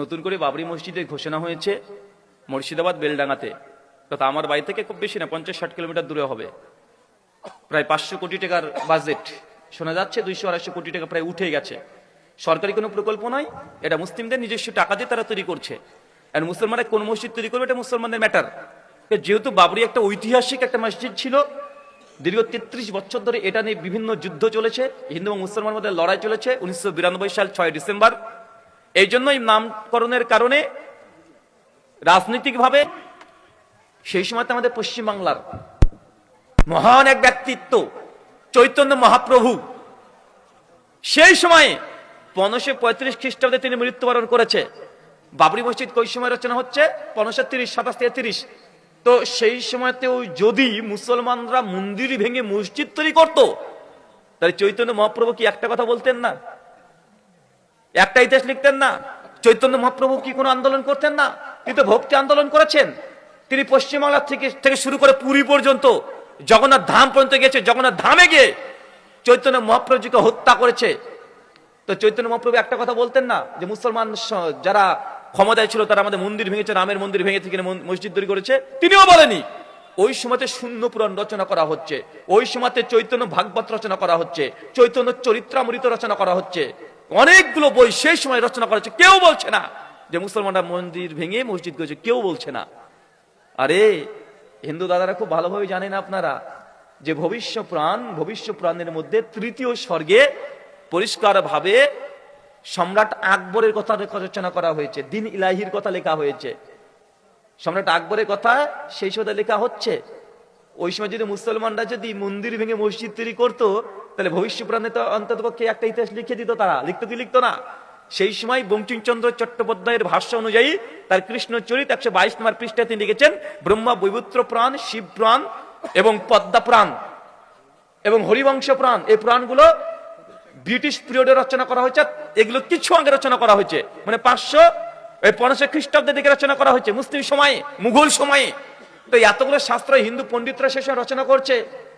নতুন করে বাবরি মসজিদের ঘোষণা হয়েছে মুর্শিদাবাদ বেলডাঙ্গাতে। তথা আমার বাড়ি থেকে খুব বেশি না, পঞ্চাশ ষাট কিলোমিটার দূরে হবে। প্রায় পাঁচশো কোটি টাকার বাজেট। শোনা যাচ্ছে দুইশো আড়াইশো কোটি টাকা প্রায় উঠে গেছে। সরকারি কোনো প্রকল্প নয়, এটা মুসলিমদের নিজস্ব টাকা দিয়ে তারা তৈরি করছে। আর মুসলমানরা কোন মসজিদ তৈরি করবে এটা মুসলমানদের ম্যাটার যেহেতু বাবরি একটা ঐতিহাসিক একটা মসজিদ ছিল, দীর্ঘ তেত্রিশ বছর ধরে এটা নিয়ে বিভিন্ন যুদ্ধ চলেছে। হিন্দু এবং মুসলমানের মধ্যে লড়াই চলেছে। উনিশশো বিরানব্বই সাল ছয় ডিসেম্বর। এই জন্যই নামকরণের কারণে রাজনৈতিকভাবে সেই সময় আমাদের পশ্চিমবাংলার মহান এক ব্যক্তিত্ব, চৈতন্য মহাপ্রভু, সেই সময়ে পনেরোশো পঁয়ত্রিশ খ্রিস্টাব্দে তিনি মৃত্যুবরণ করেছে। বাবরি মসজিদ কই সময় রচনা হচ্ছে? পনেরোশো তিরিশ, সাতাশ থেকে তিরিশ তো সেই সময়তেও যদি মুসলমানরা মন্দির ভেঙে মসজিদ তৈরি করতো, তাহলে চৈতন্য মহাপ্রভু কি একটা কথা বলতেন না? একটা ইতিহাস লিখতেন না। চৈতন্য মহাপ্রভু কি কোনো আন্দোলন করতেন না? তিনি তো ভক্তি আন্দোলন করেছেন। তিনি পশ্চিমবাংলা থেকে থেকে শুরু করে পুরী পর্যন্ত, জগন্নাথ ধাম পর্যন্ত গেছে জগন্নাথ ধামে গিয়ে চৈতন্য মহাপ্রভুজিকে হত্যা করেছে। তো চৈতন্য মহাপ্রভু একটা কথা বলতেন না, যে মুসলমান যারা ক্ষমতায় ছিল তারা আমাদের মন্দির ভেঙেছে, রামের মন্দির ভেঙে থেকে মসজিদ তৈরি করেছে। তিনিও বলেনি, ওই সময়তে শূন্য পুরাণ রচনা করা হচ্ছে, ওই সময়তে চৈতন্য ভাগবত রচনা করা হচ্ছে, চৈতন্য চরিত্রামৃত রচনা করা হচ্ছে। অনেকগুলো বই সেই সময় রচনা করা হচ্ছে কেউ বলছে না যে মুসলমানরা মন্দির ভেঙে মসজিদ করেছে কেউ বলছে না। আরে, হিন্দু দাদারা খুব ভালোভাবে জানেন আপনারা যে ভবিষ্য প্রাণ ভবিষ্য প্রাণের মধ্যে তৃতীয় স্বর্গে পরিষ্কারভাবে সম্রাট আকবরের কথা রচনা করা হয়েছে, দিন ইলাহির কথা লেখা হয়েছে। সম্রাট আকবরের কথা সেই সময় লেখা হচ্ছে। ওই সময় যদি মুসলমানরা যদি মন্দির ভেঙে মসজিদ তৈরি করতো তাহলে ভবিষ্য প্রাণে তো অন্তত পক্ষে একটা ইতিহাস লিখে দিত তারা। লিখতো কি লিখতো না? সেই সময় বঙ্কিমচন্দ্র চট্টোপাধ্যায়ের ভাষ্য অনুযায়ী তার কৃষ্ণ চরিত একশো বাইশ নম্বর পৃষ্ঠায় তিনি লিখেছেন, ব্রহ্মা বৈবুত্র প্রাণ, শিব প্রাণ এবং পদ্মা প্রাণ এবং হরিবংশ প্রাণ। এই প্রাণগুলো ব্রিটিশ পিরিয়ডে রচনা করা হয়েছে, এগুলো কিছু আগে রচনা করা হয়েছে। মানে পাঁচশো, এই পনেরোশো খ্রিস্টাব্দের দিকে রচনা করা হয়েছে, মুসলিম সময়ে, মুঘল সময়ে। তো এতগুলো শাস্ত্র হিন্দু পণ্ডিতরা সে রচনা করছে।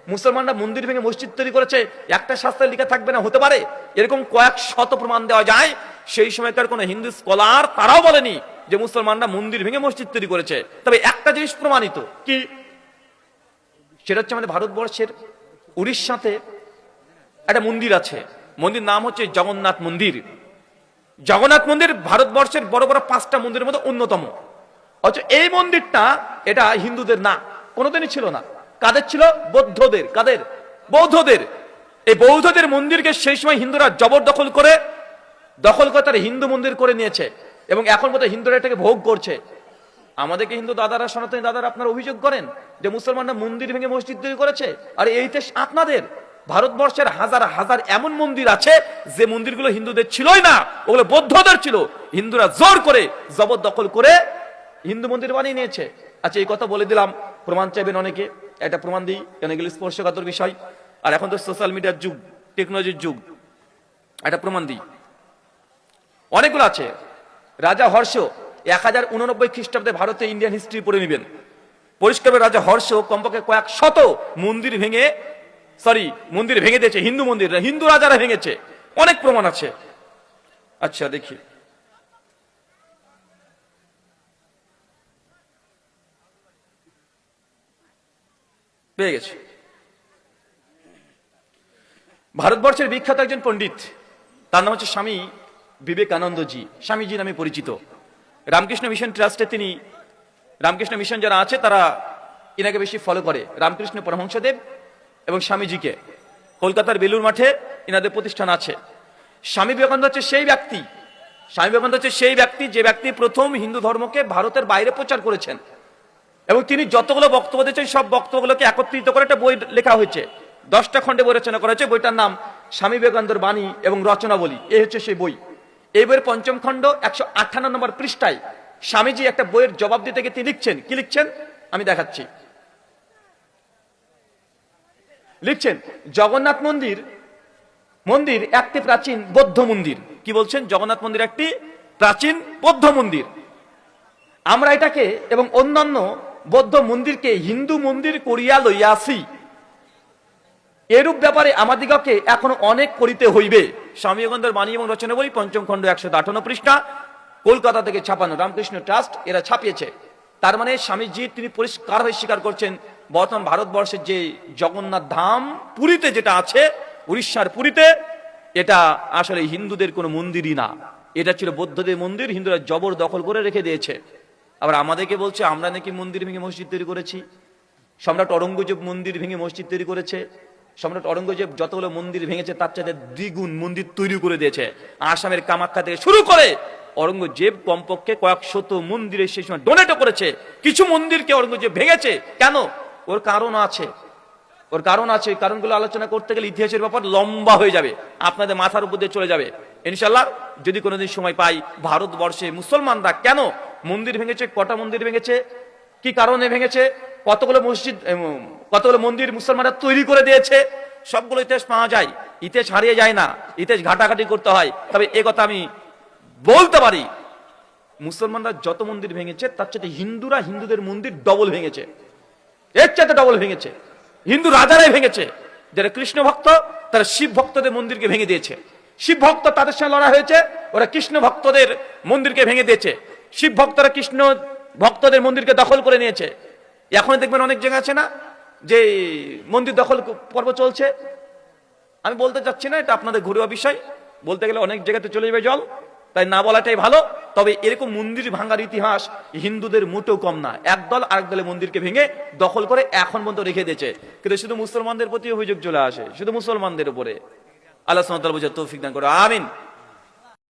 মুসলমানরা মন্দির ভেঙে মসজিদ তৈরি করেছে, একটা শাস্ত্রে লেখা থাকবে না, হতে পারে। এরকম কয়েক শত প্রমাণ দেওয়া যায়। সেই সময়কার কোন হিন্দু স্কলার তারাও বলেনি যে মুসলমানরা মন্দির ভেঙে মসজিদ তৈরি করেছে। তবে একটা জিনিস প্রমাণিত। কি? সেটা হচ্ছে আমাদের ভারতবর্ষের উড়িষ্যাতে একটা মন্দির আছে। মন্দির নাম হচ্ছে জগন্নাথ মন্দির। জগন্নাথ মন্দির ভারতবর্ষের বড় বড় পাঁচটা মন্দিরের মধ্যে অন্যতম। অথচ এই মন্দিরটা এটা হিন্দুদের না, কোনোদিনই ছিল না। কাদের ছিল? বৌদ্ধদের। কাদের? বৌদ্ধদের। এই বৌদ্ধদের মন্দিরকে সেই সময় হিন্দুরা জবরদখল করে দখল করে তারা হিন্দু মন্দির করে নিয়েছে এবং এখন বোধহয় হিন্দুরা এটাকে ভোগ করছে। আমাদেরকে হিন্দু দাদারা, সনাতনী দাদারা আপনারা অভিযোগ করেন যে মুসলমানরা মন্দির ভেঙে মসজিদ তৈরি করেছে। আর এই দেশ আপনাদের। ভারতবর্ষের হাজার হাজার এমন মন্দির আছে যে মন্দিরগুলো হিন্দুদের ছিলই না, ওগুলো বৌদ্ধদের ছিল। হিন্দুরা জোর করে জবরদখল করে হিন্দু মন্দির বানিয়ে নিয়েছে। আচ্ছা এই কথা বলে দিলাম। প্রমাণ চাইবেন অনেকে? একটা প্রমাণ দিই, কেন এগুলো স্পর্শকাতর বিষয়। আর এখন তো সোশ্যাল মিডিয়ার যুগ টেকনোলজির যুগ একটা প্রমাণ দিই। অনেকগুলো আছে। রাজা হর্ষ এক হাজার উননব্বই খ্রিস্টাব্দে ভারতে ইন্ডিয়ান হিস্ট্রি পড়ে নেবেন। পরিষ্কার রাজা হর্ষ কমপক্ষে কয়েক শত মন্দির ভেঙে সরি মন্দির ভেঙে দিয়েছে, হিন্দু মন্দির হিন্দু রাজারা ভেঙেছে। অনেক প্রমাণ আছে। আচ্ছা দেখি। পেয়ে গেছে। ভারতবর্ষের বিখ্যাত একজন পণ্ডিত, তার নাম হচ্ছে স্বামী বিবেকানন্দজি। স্বামীজি নামে পরিচিত। রামকৃষ্ণ মিশন ট্রাস্টে তিনি, রামকৃষ্ণ মিশন যারা আছে, তারা এনাকে বেশি ফলো করে। রামকৃষ্ণ পরমহংসদেব এবং স্বামীজিকে। কলকাতার বেলুর মাঠে এনাদের প্রতিষ্ঠান আছে। স্বামী বিবেকানন্দ হচ্ছে সেই ব্যক্তি, স্বামী বিবেকানন্দ হচ্ছে সেই ব্যক্তি, যে ব্যক্তি প্রথম হিন্দু ধর্মকে ভারতের বাইরে প্রচার করেছেন। এবং তিনি যতগুলো বক্তব্য দিয়েছেন, সব বক্তব্যগুলোকে একত্রিত করে একটা বই লেখা হয়েছে। দশটা খণ্ডে বই রচনা করা হয়েছে, বইটার নাম স্বামী বিবেকানন্দর বাণী এবং রচনাবলী। এই হচ্ছে সেই বই। এই বইয়ের পঞ্চম খণ্ড, একশো আঠান্ন নম্বর পৃষ্ঠায় স্বামীজি একটা বইয়ের জবাব দিতে গিয়ে তিনি লিখছেন? কি লিখছেন? আমি দেখাচ্ছি। লিখছেন, জগন্নাথ মন্দির মন্দির একটি প্রাচীন বৌদ্ধ মন্দির। কি বলছেন? জগন্নাথ মন্দির একটি প্রাচীন বৌদ্ধ মন্দির। আমরা এটাকে এবং অন্যান্য বৌদ্ধ মন্দিরকে হিন্দু মন্দির করিয়া লইয়া আসি এরূপ ব্যাপারে আমাদিগকে এখনও অনেক করিতে হইবে। স্বামী গন্ধের বাণী এবং রচনা বই পঞ্চম খণ্ড একশো আঠান্ন পৃষ্ঠা, কলকাতা থেকে ছাপানো রামকৃষ্ণ ট্রাস্ট এরা ছাপিয়েছে। তার মানে স্বামীজি তিনি পরিষ্কার হয়ে স্বীকার করছেন, বর্তমান ভারতবর্ষের যে জগন্নাথ ধাম পুরীতে যেটা আছে, উড়িষ্যার পুরীতে, এটা আসলে হিন্দুদের কোনো মন্দিরই না। এটা ছিল বৌদ্ধদের মন্দির, হিন্দুরা জবর দখল করে রেখে দিয়েছে। আবার আমাদেরকে বলছে, আমরা নাকি মন্দির ভেঙে মসজিদ তৈরি করেছি। সম্রাট অরঙ্গজেব মন্দির ভেঙে মসজিদ তৈরি করেছে। সম্রাট অরঙ্গজেব যতগুলো মন্দির ভেঙেছে, তার চাইতে দ্বিগুণ মন্দির তৈরি করে দিয়েছে। আসামের কামাখ্যা থেকে শুরু করে অরঙ্গজেব কমপক্ষে কয়েক শত মন্দিরে সেই সময় ডোনেটও করেছে। কিছু মন্দিরকে অরঙ্গজেব ভেঙেছে। কেন? ওর কারণ আছে। ওর কারণ আছে কারণগুলো আলোচনা করতে গেলে ইতিহাসের ব্যাপার লম্বা হয়ে যাবে। আপনাদের মাথার উপর দিয়ে চলে যাবে। ইনশাল্লাহ যদি কোনোদিন সময় পাই, ভারতবর্ষে মুসলমানরা কেন মন্দির ভেঙেছে, কটা মন্দির ভেঙেছে, কি কারণে ভেঙেছে, কতগুলো মসজিদ কতগুলো মন্দির মুসলমানরা তৈরি করে দিয়েছে, সবগুলো ইতিহাস পাওয়া যায়। ইতিহাস হারিয়ে যায় না, ইতিহাস ঘাটাঘাটি করতে হয়। তবে এ কথা আমি বলতে পারি, মুসলমানরা যত মন্দির ভেঙেছে, তার চাইতে হিন্দুরা হিন্দুদের মন্দির ডবল ভেঙেছে। এর চাইতে ডবল ভেঙেছে। হিন্দু রাজারাই ভেঙেছে। যারা কৃষ্ণ ভক্ত, তারা শিব ভক্তদের মন্দিরকে ভেঙে দিয়েছে। শিব ভক্ত তাদের সঙ্গে লড়াই হয়েছে, ওরা কৃষ্ণ ভক্তদের মন্দিরকে ভেঙে দিয়েছে। শিব ভক্তরা কৃষ্ণ ভক্তদের মন্দিরকে দখল করে নিয়েছে। এখন দেখবেন অনেক জায়গা আছে না, যে মন্দির দখল পর্ব চলছে। আমি বলতে চাচ্ছি না, এটা আপনাদের ঘরোয়া বিষয়। বলতে গেলে অনেক জায়গাতে চলে যাবে জল, তাই না বলাটাই ভালো। তবে এরকম মন্দির ভাঙার ইতিহাস হিন্দুদের মোটেও কম না। একদল আরেক দলে মন্দিরকে ভেঙে দখল করে এখন পর্যন্ত রেখে দিয়েছে। কিন্তু শুধু মুসলমানদের প্রতি অভিযোগ চলে আসে, শুধু মুসলমানদের উপরে। আল্লাহ সাল্লাহ বুঝে তৌফিক দান করো আমিন।